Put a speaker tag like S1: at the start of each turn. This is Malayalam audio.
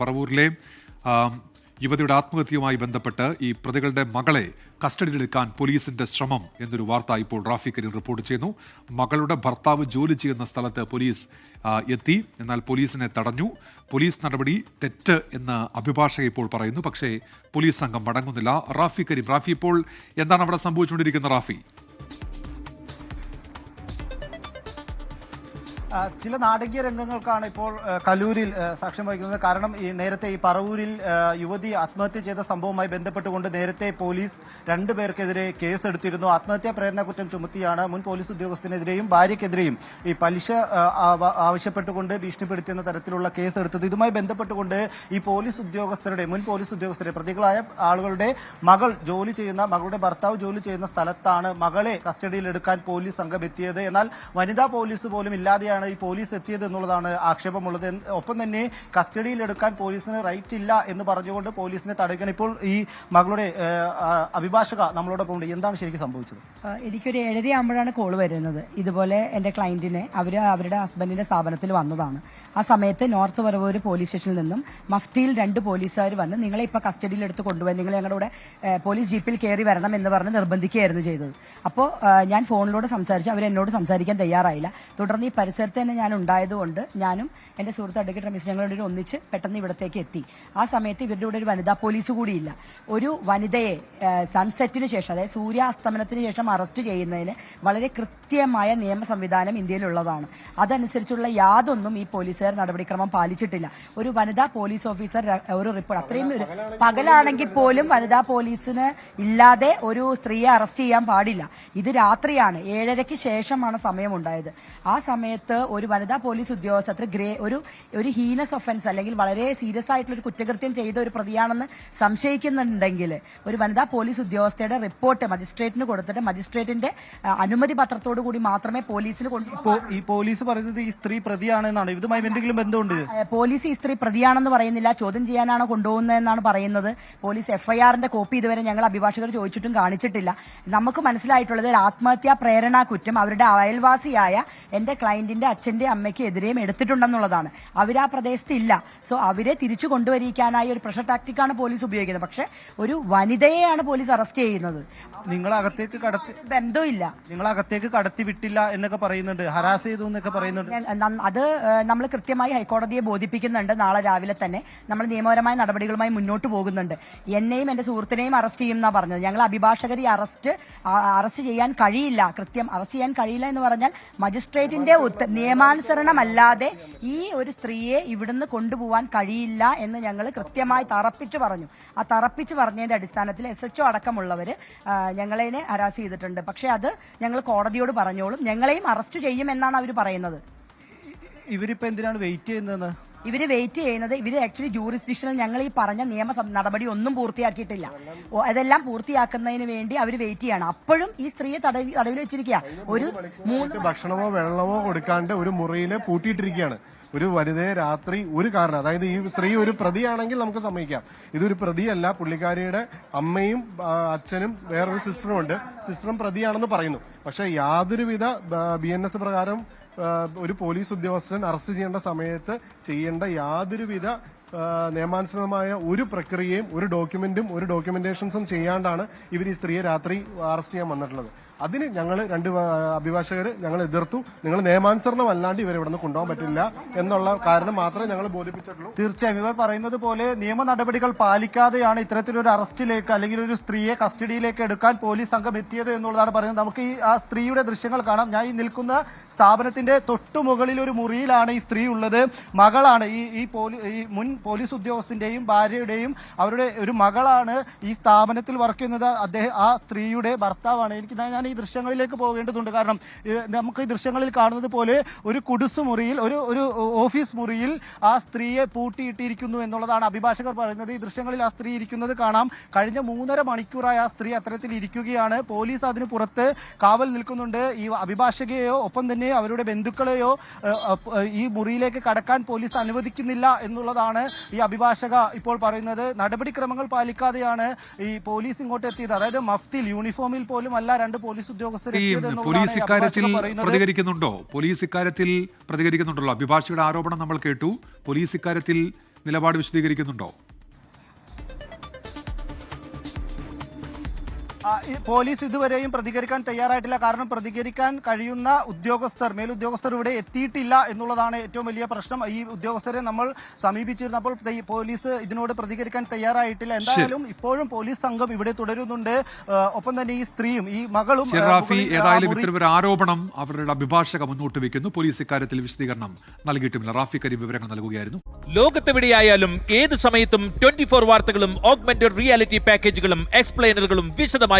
S1: പറവൂരിലെ യുവതിയുടെ ആത്മഹത്യയുമായി ബന്ധപ്പെട്ട് ഈ പ്രതികളുടെ മകളെ കസ്റ്റഡിയിലെടുക്കാൻ പോലീസിന്റെ ശ്രമം എന്നൊരു വാർത്ത ഇപ്പോൾ റാഫി കരീം റിപ്പോർട്ട് ചെയ്യുന്നു. മകളുടെ ഭർത്താവ് ജോലി ചെയ്യുന്ന സ്ഥലത്ത് പോലീസ് എത്തി. എന്നാൽ പോലീസിനെ തടഞ്ഞു. പോലീസ് നടപടി തെറ്റ് എന്ന് അഭിഭാഷക ഇപ്പോൾ പറയുന്നു. പക്ഷേ പോലീസ് സംഘം മടങ്ങുന്നില്ല. റാഫി കരീം റാഫി ഇപ്പോൾ എന്താണ് അവിടെ സംഭവിച്ചുകൊണ്ടിരിക്കുന്നത് റാഫി?
S2: ചില നാടകീയ രംഗങ്ങൾക്കാണ് ഇപ്പോൾ കലൂരിൽ സാക്ഷ്യം വഹിക്കുന്നത്. കാരണം ഈ നേരത്തെ ഈ പറവൂരിൽ യുവതി ആത്മഹത്യ ചെയ്ത സംഭവവുമായി ബന്ധപ്പെട്ടുകൊണ്ട് നേരത്തെ പോലീസ് രണ്ടുപേർക്കെതിരെ കേസ് എടുത്തിരുന്നു ആത്മഹത്യാ പ്രേരണ കുറ്റം ചുമത്തിയാണ് മുൻ പോലീസ് ഉദ്യോഗസ്ഥനെതിരെയും ഭാര്യയ്ക്കെതിരെയും ഈ പലിശ ആവശ്യപ്പെട്ടുകൊണ്ട് ഭീഷണിപ്പെടുത്തിയെന്ന തരത്തിലുള്ള കേസ് എടുത്തത് ഇതുമായി ബന്ധപ്പെട്ടുകൊണ്ട് ഈ പോലീസ് ഉദ്യോഗസ്ഥരുടെ മുൻ പോലീസ് ഉദ്യോഗസ്ഥരെ പ്രതികളായ ആളുകളുടെ മകൾ ജോലി ചെയ്യുന്ന മകളുടെ ഭർത്താവ് ജോലി ചെയ്യുന്ന സ്ഥലത്താണ് മകളെ കസ്റ്റഡിയിൽ എടുക്കാൻ പോലീസ് സംഘം എത്തിയത് എന്നാൽ വനിതാ പോലീസ് പോലും ഇല്ലാതെയാണ് ഈ പോലീസ് എത്തിയത് എന്നുള്ളതാണ് ആക്ഷേപമുള്ളത്. ഒപ്പം തന്നെ കസ്റ്റഡിയിൽ എടുക്കാൻ പോലീസിന് റൈറ്റ് ഇല്ല എന്ന് പറഞ്ഞുകൊണ്ട് പോലീസിനെ തടയുകയാണ്. ഇപ്പോൾ ഈ മകളുടെ അഭിഭാഷക നമ്മളോടൊപ്പം ഉണ്ട്. എന്താണ് ശരിക്കും സംഭവിച്ചത്?
S3: എനിക്കൊരു ഏഴരയാകുമ്പോഴാണ് കോൾ വരുന്നത്. ഇതുപോലെ എന്റെ ക്ലയന്റിനെ അവർ അവരുടെ ഹസ്ബൻഡിന്റെ സ്ഥാപനത്തിൽ വന്നതാണ്. ആ സമയത്ത് നോർത്ത് വരവൂര് പോലീസ് സ്റ്റേഷനിൽ നിന്നും മഫ്തിയിൽ രണ്ട് പോലീസുകാർ വന്ന് നിങ്ങളെ ഇപ്പൊ കസ്റ്റഡിയിൽ എടുത്ത് കൊണ്ടുപോയി നിങ്ങൾ ഞങ്ങളുടെ പോലീസ് ജീപ്പിൽ കയറി വരണം എന്ന് പറഞ്ഞ് നിർബന്ധിക്കുകയായിരുന്നു ചെയ്തത്. അപ്പോൾ ഞാൻ ഫോണിലൂടെ സംസാരിച്ചു. അവരെന്നോട് സംസാരിക്കാൻ തയ്യാറായില്ല. തുടർന്ന് ഈ പരിസരത്ത് തന്നെ ഞാൻ ഉണ്ടായതുകൊണ്ട് ഞാനും എന്റെ സുഹൃത്ത് അഡ്വക്കേറ്റ് രമേശ് ഞങ്ങളുടെ ഒന്നിച്ച് പെട്ടെന്ന് ഇവിടത്തേക്ക് എത്തി. ആ സമയത്ത് ഇവരുടെ കൂടെ ഒരു വനിതാ പോലീസ് കൂടിയില്ല ഒരു വനിതയെ സൺസെറ്റിന് ശേഷം അതായത് സൂര്യാസ്തമനത്തിന് ശേഷം അറസ്റ്റ് ചെയ്യുന്നതിന് വളരെ കൃത്യമായ നിയമ സംവിധാനം ഇന്ത്യയിലുള്ളതാണ്. അതനുസരിച്ചുള്ള യാതൊന്നും ഈ പോലീസുകാർ നടപടിക്രമം പാലിച്ചിട്ടില്ല. ഒരു വനിതാ പോലീസ് ഓഫീസർ ഒരു റിപ്പോർട്ട് അത്രയും ഒരു പകലാണെങ്കിൽ പോലും വനിതാ പോലീസിന് ഇല്ലാതെ ഒരു സ്ത്രീയെ അറസ്റ്റ് ചെയ്യാൻ പാടില്ല. ഇത് രാത്രിയാണ് ഏഴരയ്ക്ക് ശേഷമാണ് സമയമുണ്ടായത്. ആ സമയത്ത് ഒരു വനിതാ പോലീസ് ഉദ്യോഗസ്ഥർ ഗ്രേ ഒരു ഒരു ഹീനസ് ഒഫൻസ് അല്ലെങ്കിൽ വളരെ സീരിയസ് ആയിട്ടുള്ള ഒരു കുറ്റകൃത്യം ചെയ്ത ഒരു പ്രതിയാണെന്ന് സംശയിക്കുന്നുണ്ടെങ്കിൽ ഒരു വനിതാ പോലീസ് ഉദ്യോഗസ്ഥയുടെ റിപ്പോർട്ട് മജിസ്ട്രേറ്റിന് കൊടുത്തിട്ട് മജിസ്ട്രേറ്റിന്റെ അനുമതി പത്രത്തോടു കൂടി മാത്രമേ പോലീസിന് കൊണ്ട്
S2: ഈ പോലീസ് പറയുന്നത് ഈ സ്ത്രീ പ്രതിയാണെന്നാണ്. ഇതുമായി എന്തെങ്കിലും ബന്ധമുണ്ട്?
S3: പോലീസ് ഈ സ്ത്രീ പ്രതിയാണെന്ന് പറയുന്നില്ല. ചോദ്യം ചെയ്യാനാണ് കൊണ്ടുപോകുന്നതെന്നാണ് പറയുന്നത്. പോലീസ് എഫ്ഐആറിന്റെ കോപ്പി ഇതുവരെ ഞങ്ങൾ അഭിഭാഷകർ ചോദിച്ചിട്ടും കാണിച്ചിട്ടില്ല. നമുക്ക് മനസ്സിലായിട്ടുള്ളത് ഒരു ആത്മഹത്യാ പ്രേരണാ കുറ്റം അവരുടെ അയൽവാസിയായ എന്റെ ക്ലയന്റിന്റെ അച്ഛന്റെ അമ്മയ്ക്ക് എതിരെയും എടുത്തിട്ടുണ്ടെന്നുള്ളതാണ്. അവർ ആ പ്രദേശത്ത് ഇല്ല. സോ അവരെ തിരിച്ചു കൊണ്ടുവരിക്കാനായി ഒരു പ്രഷർ ടാക്ടിക്കാണ് പോലീസ് ഉപയോഗിക്കുന്നത്. പക്ഷെ ഒരു വനിതയെയാണ് പോലീസ് അറസ്റ്റ് ചെയ്യുന്നത്.
S2: നിങ്ങൾ അകത്തേക്ക് കടത്തി
S3: ബന്ധമില്ല
S2: നിങ്ങൾ അകത്തേക്ക് കടത്തി വിട്ടില്ല എന്നൊക്കെ പറയുന്നുണ്ട്. ഹരാസ് ചെയ്തു എന്നൊക്കെ പറയുന്നുണ്ട്.
S3: അത് നമ്മൾ കൃത്യമായി ഹൈക്കോടതിയെ ബോധിപ്പിക്കുന്നുണ്ട്. നാളെ രാവിലെ തന്നെ നമ്മൾ നിയമപരമായ നടപടികളുമായി മുന്നോട്ട് പോകുന്നുണ്ട്. എന്നെയും എന്റെ സുഹൃത്തിനെയും അറസ്റ്റ് ചെയ്യും എന്നാ പറഞ്ഞത്. ഞങ്ങൾ അഭിഭാഷകരെ അറസ്റ്റ് അറസ്റ്റ് ചെയ്യാൻ കഴിയില്ല. കൃത്യം അറസ്റ്റ് ചെയ്യാൻ കഴിയില്ല എന്ന് പറഞ്ഞാൽ മജിസ്ട്രേറ്റിന്റെ നിയമാനുസരണമല്ലാതെ ഈ ഒരു സ്ത്രീയെ ഇവിടുന്ന് കൊണ്ടുപോകാൻ കഴിയില്ല എന്ന് ഞങ്ങൾ കൃത്യമായി തറപ്പിച്ചു പറഞ്ഞു. ആ തറപ്പിച്ച് പറഞ്ഞതിന്റെ അടിസ്ഥാനത്തിൽ എസ് എച്ച്ഒ അടക്കമുള്ളവർ ഞങ്ങളെ ഹരാസ് ചെയ്തിട്ടുണ്ട്. പക്ഷെ അത് ഞങ്ങൾ കോടതിയോട് പറഞ്ഞോളും. ഞങ്ങളെയും അറസ്റ്റ് ചെയ്യുമെന്നാണ് അവർ പറയുന്നത്.
S2: ഇവരിപ്പോ എന്തിനാണ് വെയിറ്റ് ചെയ്യുന്നതെന്ന്?
S3: ഇവർ വെയിറ്റ് ചെയ്യുന്നത് ഇവർ ആക്ച്വലി ജൂറിസ്ഡിക്ഷനിൽ ഞങ്ങൾ ഈ പറഞ്ഞ നിയമ നടപടി ഒന്നും പൂർത്തിയാക്കിയിട്ടില്ല. അതെല്ലാം പൂർത്തിയാക്കുന്നതിന് വേണ്ടി അവർ വെയിറ്റ് ചെയ്യണം. അപ്പോഴും ഈ സ്ത്രീയെ തടവി- തടവിൽ വെച്ചിരിക്കുക. ഒരു മൂന്ന്
S4: ഭക്ഷണമോ വെള്ളമോ കൊടുക്കാണ്ട് ഒരു മുറിയിൽ പൂട്ടിയിട്ടിരിക്കുകയാണ്. ഒരു വനിതയെ രാത്രി ഒരു കാരണം അതായത് ഈ സ്ത്രീ ഒരു പ്രതിയാണെങ്കിൽ നമുക്ക് സമ്മതിക്കാം. ഇതൊരു പ്രതിയല്ല പുള്ളിക്കാരിയുടെ അമ്മയും അച്ഛനും വേറൊരു സിസ്റ്ററും ഉണ്ട്. സിസ്റ്ററും പ്രതിയാണെന്ന് പറയുന്നു. പക്ഷെ യാതൊരുവിധ ബി എൻ എസ് പ്രകാരം ഒരു പോലീസ് ഉദ്യോഗസ്ഥൻ അറസ്റ്റ് ചെയ്യേണ്ട സമയത്ത് ചെയ്യേണ്ട യാതൊരുവിധ നിയമാനുസൃതമായ ഒരു പ്രക്രിയയും ഒരു ഡോക്യുമെന്റും ഒരു ഡോക്യുമെന്റേഷൻസും ചെയ്യാണ്ടാണ് ഇവർ ഈ സ്ത്രീയെ രാത്രി അറസ്റ്റ് ചെയ്യാൻ വന്നിട്ടുള്ളത്. അതിന് ഞങ്ങൾ രണ്ട് അഭിഭാഷകർ ഞങ്ങൾ എതിർത്തു. നിങ്ങൾ നിയമാനുസരണം അല്ലാണ്ട് ഇവരെ ഇവിടെ നിന്ന് കൊണ്ടുപോകാൻ പറ്റില്ല എന്നുള്ള കാരണം മാത്രമേ ഞങ്ങൾ ബോധിപ്പിച്ചിട്ടുള്ളൂ.
S2: തീർച്ചയായും. ഇവർ പറയുന്നത് പോലെ നിയമ നടപടികൾ പാലിക്കാതെയാണ് ഇത്തരത്തിലൊരു അറസ്റ്റിലേക്ക് അല്ലെങ്കിൽ ഒരു സ്ത്രീയെ കസ്റ്റഡിയിലേക്ക് എടുക്കാൻ പോലീസ് സംഘം എത്തിയത് എന്നുള്ളതാണ് പറയുന്നത്. നമുക്ക് ഈ ആ സ്ത്രീയുടെ ദൃശ്യങ്ങൾ കാണാം. ഞാൻ ഈ നിൽക്കുന്ന സ്ഥാപനത്തിന്റെ തൊട്ടുമുകളിൽ ഒരു മുറിയിലാണ് ഈ സ്ത്രീ ഉള്ളത്. മകളാണ് ഈ ഈ മുൻ പോലീസ് ഉദ്യോഗസ്ഥന്റെയും ഭാര്യയുടെയും അവരുടെ ഒരു മകളാണ് ഈ സ്ഥാപനത്തിൽ വർക്ക് ചെയ്യുന്നത്. അദ്ദേഹം ആ സ്ത്രീയുടെ ഭർത്താവാണ്. എനിക്ക് ഞാൻ ഈ ദൃശ്യങ്ങളിലേക്ക് പോകേണ്ടതുണ്ട്. കാരണം നമുക്ക് ഈ ദൃശ്യങ്ങളിൽ കാണുന്നത് പോലെ ഒരു കുടുസ് മുറിയിൽ ഒരു ഒരു ഓഫീസ് മുറിയിൽ ആ സ്ത്രീയെ പൂട്ടിയിട്ടിരിക്കുന്നു എന്നുള്ളതാണ് അഭിഭാഷകർ പറയുന്നത്. ഈ ദൃശ്യങ്ങളിൽ ആ സ്ത്രീ ഇരിക്കുന്നത് കാണാം. കഴിഞ്ഞ മൂന്നര മണിക്കൂറായി ആ സ്ത്രീ അത്തരത്തിൽ ഇരിക്കുകയാണ്. പോലീസ് അതിന് പുറത്ത് കാവൽ നിൽക്കുന്നുണ്ട്. ഈ അഭിഭാഷകയെയോ ഒപ്പം തന്നെ അവരുടെ ബന്ധുക്കളെയോ ഈ മുറിയിലേക്ക് കടക്കാൻ പോലീസ് അനുവദിക്കുന്നില്ല എന്നുള്ളതാണ് ഈ അഭിഭാഷക ഇപ്പോൾ പറയുന്നത്. നടപടിക്രമങ്ങൾ പാലിക്കാതെയാണ് ഈ പോലീസ് ഇങ്ങോട്ട് എത്തിയത് അതായത് മഫ്തിൽ യൂണിഫോമിൽ പോലും അല്ല രണ്ട് പോലീസ് ഉദ്യോഗസ്ഥർ
S1: ഈ പോലീസ്
S2: ഈ
S1: ഇക്കാര്യത്തിൽ പ്രതികരിക്കുന്നുണ്ടോ? പോലീസ് ഇക്കാര്യത്തിൽ പ്രതികരിക്കുന്നുണ്ടല്ലോ. അഭിഭാഷകയുടെ ആരോപണം നമ്മൾ കേട്ടു. പോലീസ് ഇക്കാര്യത്തിൽ നിലപാട് വിശദീകരിക്കുന്നുണ്ടോ?
S2: പോലീസ് ഇതുവരെയും പ്രതികരിക്കാൻ തയ്യാറായിട്ടില്ല. കാരണം പ്രതികരിക്കാൻ കഴിയുന്ന ഉദ്യോഗസ്ഥർ മേലുദ്യോഗസ്ഥർ ഇവിടെ എത്തിയിട്ടില്ല എന്നുള്ളതാണ് ഏറ്റവും വലിയ പ്രശ്നം. ഈ ഉദ്യോഗസ്ഥരെ നമ്മൾ സമീപിച്ചിരുന്നപ്പോൾ പോലീസ് ഇതിനോട് പ്രതികരിക്കാൻ തയ്യാറായിട്ടില്ല. എന്തായാലും ഇപ്പോഴും പോലീസ് സംഘം ഇവിടെ തുടരുന്നുണ്ട്. ഒപ്പം തന്നെ ഈ സ്ത്രീയും ഈ മകളും
S1: ഏതായാലും ഇത്തരമൊരു ആരോപണം അവരുടെ അഭിഭാഷക മുന്നോട്ട് വെക്കുന്നു പോലീസ് ഇക്കാര്യത്തിൽ വിശദീകരണം നൽകിയിട്ടുമില്ല. റാഫി കരീം വിവരങ്ങൾ നൽകുകയായിരുന്നു.
S5: ലോകത്തെവിടെയായാലും ഏത് സമയത്തും ട്വന്റി ഫോർ വാർത്തകളും ഓഗ്മെന്റഡ് റിയാലിറ്റി പാക്കേജുകളും എക്സ്പ്ലെയിനറുകളും വിശദമായി